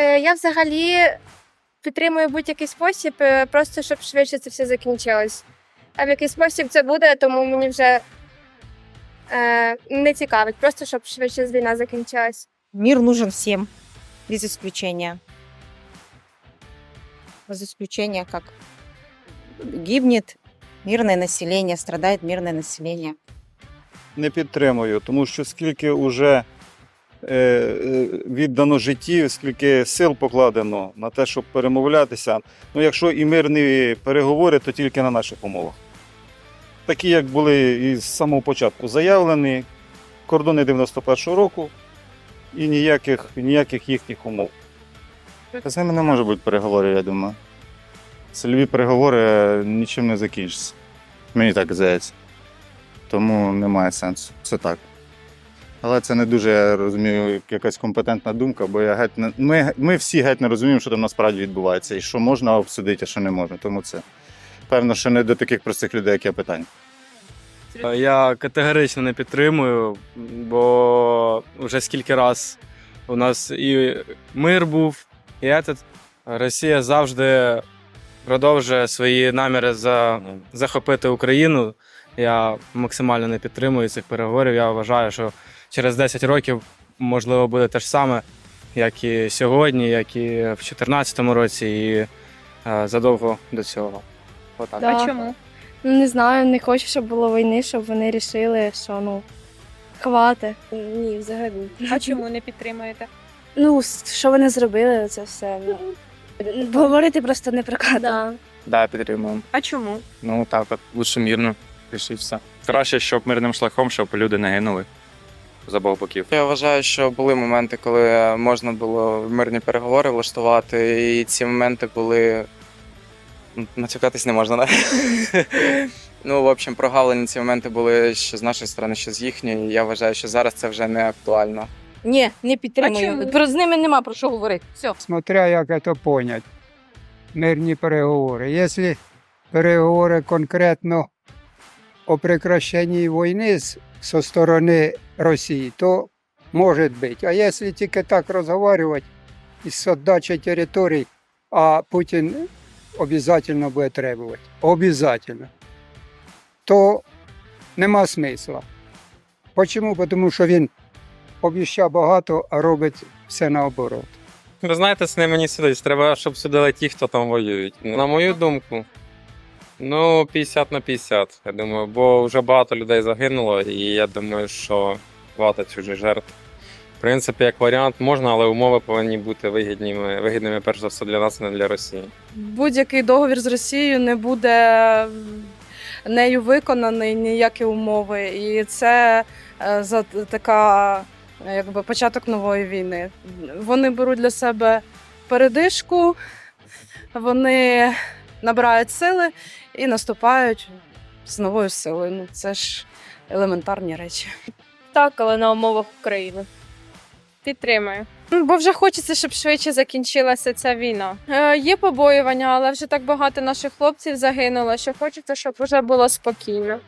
Е, Я взагалі підтримую будь-який спосіб, е, просто щоб швидше це все закінчилось. А в який спосіб це буде, тому мені вже е, не цікавить, просто щоб швидше війна закінчилась. Мир нужен всем, без исключения. Без исключения, как гибнет мирное население, страдает мирное население. не підтримую, тому що скільки вже віддано життів, скільки сил покладено на те, щоб перемовлятися. Ну, якщо і мирні переговори, то тільки на наших умовах. Такі, як були і з самого початку заявлені, кордони 91-го року і ніяких, ніяких їхніх умов. З ними не може бути переговорів, я думаю. Сольові переговори нічим не закінчаться. Мені так здається. Тому немає сенсу. Це так. Але це не дуже, я розумію, якась компетентна думка, бо я геть не... ми, ми всі геть не розуміємо, що там насправді відбувається, і що можна обсудити, а що не можна. Тому це, певно, що не до таких простих людей, як я питання. Я категорично не підтримую, бо вже скільки раз у нас і мир був, і этот. Росія завжди продовжує свої наміри за, захопити Україну. Я максимально не підтримую цих переговорів. Я вважаю, що через 10 років можливо буде те ж саме, як і сьогодні, як і в 2014 році, і е, задовго до цього. Отак. Да. А чому? Ну, не знаю, не хочу, щоб було війни, щоб вони рішили, що ну хвати. Ні, взагалі. А чому не підтримуєте? Ну, що вони зробили, це все. Ну. Говорити просто не прокатно. Да. Да, підтримуємо. А чому? Ну так, от лучше мирно. Пиши все. Краще, щоб мирним шляхом, щоб люди не гинули з обох боків. Я вважаю, що були моменти, коли можна було мирні переговори влаштувати, і ці моменти були. ну, Натякатись не можна, так? Ну, в общем, прогавлені ці моменти були що з нашої сторони, що з їхньої. Я вважаю, що зараз це вже не актуально. Ні, не підтримую. Про з ними нема про що говорити. Все. смотря як це понять. Мирні переговори. Якщо переговори конкретно о прекращенні війни з со сторони Росії, то може бути. А якщо тільки так розговорювати із віддачі територій, а Путін обов'язково буде требувати, обов'язково, то нема смисла. Чому? Тому що він обіщав багато, а робить все наоборот. Ви знаєте, ними не судить. Треба, щоб судили ті, хто там воюють. На мою думку, ну, 50 на 50, я думаю, бо вже багато людей загинуло, і я думаю, що хватить уже жертв. В принципі, як варіант можна, але умови повинні бути вигідними, вигідними перш за все для нас, а не для Росії. Будь-який договір з Росією не буде нею виконаний ніякі умови. І це е, за така якби початок нової війни. Вони беруть для себе передишку, вони набирають сили і наступають з новою силою. Ну це ж елементарні речі. Так, але на умовах України. Підтримую. Ну, Бо вже хочеться, щоб швидше закінчилася ця війна. Е, є побоювання, але вже так багато наших хлопців загинуло, що хочеться, щоб вже було спокійно.